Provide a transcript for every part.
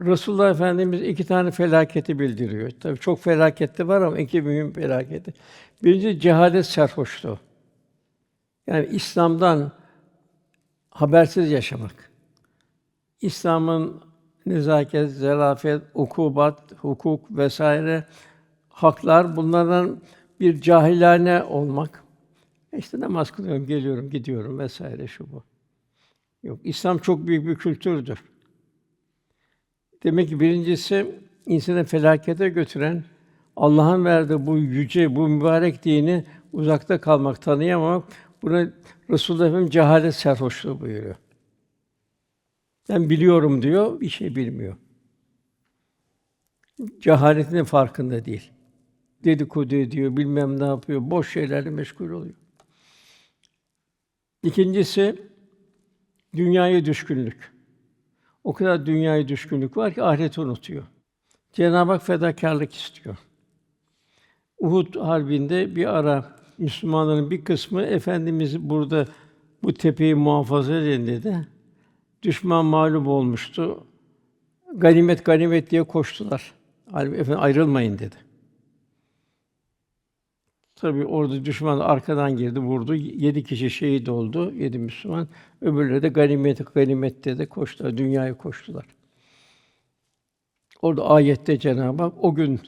Resulullah Efendimiz iki tane felaketi bildiriyor. Tabii çok felaketi var ama iki mühim felaketi. Birinci cehalet sarhoşluğu. Yani İslam'dan habersiz yaşamak. İslam'ın nezaket, zarafet, ukubat, hukuk vesaire haklar bunlardan bir cahilane olmak. İşte namaz kılıyorum, geliyorum, gidiyorum vesaire şu bu. Yok, İslam çok büyük bir kültürdür. Demek ki birincisi insanı felakete götüren Allah'ın verdiği bu yüce, bu mübarek dini uzakta kalmak, tanıyamamak. Buna Resulullah Efendimiz cehalet sarhoşluğu buyuruyor. Ben biliyorum diyor, bir şey bilmiyor. Cehaletinin farkında değil. Dedikodu ediyor, bilmem ne yapıyor, boş şeylerle meşgul oluyor. İkincisi dünyaya düşkünlük. O kadar dünyaya düşkünlük var ki ahireti unutuyor. Cenab-ı Hak fedakarlık istiyor. Uhud harbinde bir ara Müslümanların bir kısmı efendimiz burada bu tepeyi muhafaza edin dedi. Düşman mağlup olmuştu. Ganimet ganimet diye koştular. Halbuki efendim ayrılmayın dedi. Tabii orada düşman arkadan girdi, vurdu. Yedi kişi şehit oldu, yedi Müslüman. Öbürleri de ganimet, ganimet dedi, koştular, dünyaya koştular. Orada ayette Cenab-ı Hak o gün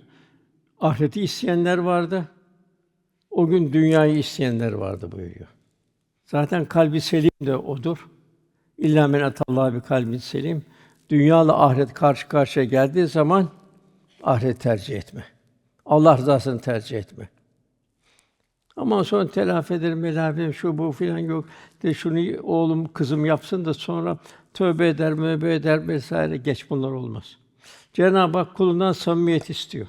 ahireti isteyenler vardı. O gün dünyayı isteyenler vardı buyuruyor. Zaten kalbi selim de odur. İlla men atallah bir kalbin selim. Dünyayla ahiret karşı karşıya geldiği zaman ahiret tercih etme. Allah rızasını tercih etme. Ama sonra telafi ederim, melafi şu bu filan yok. De şunu oğlum, kızım yapsın da sonra tövbe eder, mövbe eder vesaire. Geç bunlar olmaz. Cenab-ı Hak kulundan samimiyet istiyor.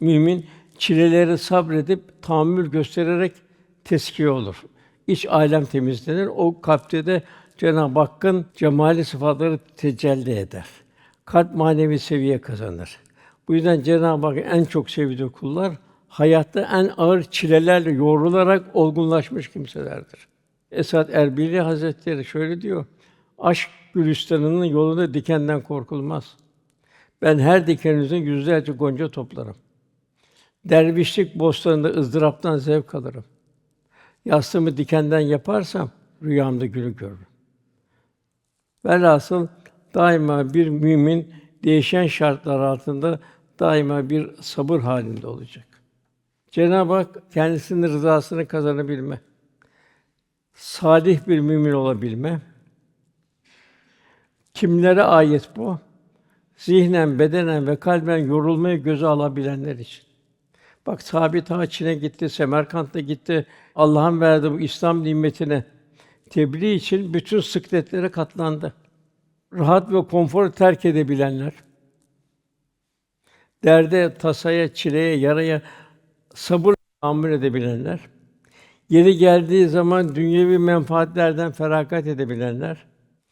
Mümin çileleri sabredip tahammül göstererek teskiye olur. İç alem temizlenir. O kalpte de Cenab-ı Hakk'ın cemali sıfatları tecelli eder. Kalp manevi seviye kazanır. Bu yüzden Cenab-ı Hak en çok sevdiği kullar hayatta en ağır çilelerle yoğrularak olgunlaşmış kimselerdir. Esad Erbili Hazretleri şöyle diyor: Aşk gülistanının yolunda dikenden korkulmaz. Ben her dikenizin yüzlerce gonca toplarım. Dervişlik bostanında ızdıraptan zevk alırım. Yastığımı dikenden yaparsam rüyamda gülü görürüm. Velhasıl daima bir mümin değişen şartlar altında daima bir sabır halinde olacak. Cenab-ı Hak kendisinin rızasını kazanabilme, salih bir mümin olabilme. Kimlere ayet bu? Zihnen, bedenen ve kalben yorulmayı göze alabilenler için. Bak Sabit Ağa Çin'e gitti, Semerkant'a gitti. Allah'ın verdiği bu İslam nimetine tebliğ için bütün sıkletlere katlandı. Rahat ve konforu terk edebilenler, derde, tasaya, çileye, yaraya sabır tahammül edebilenler, yeri geldiği zaman dünyevi menfaatlerden feragat edebilenler,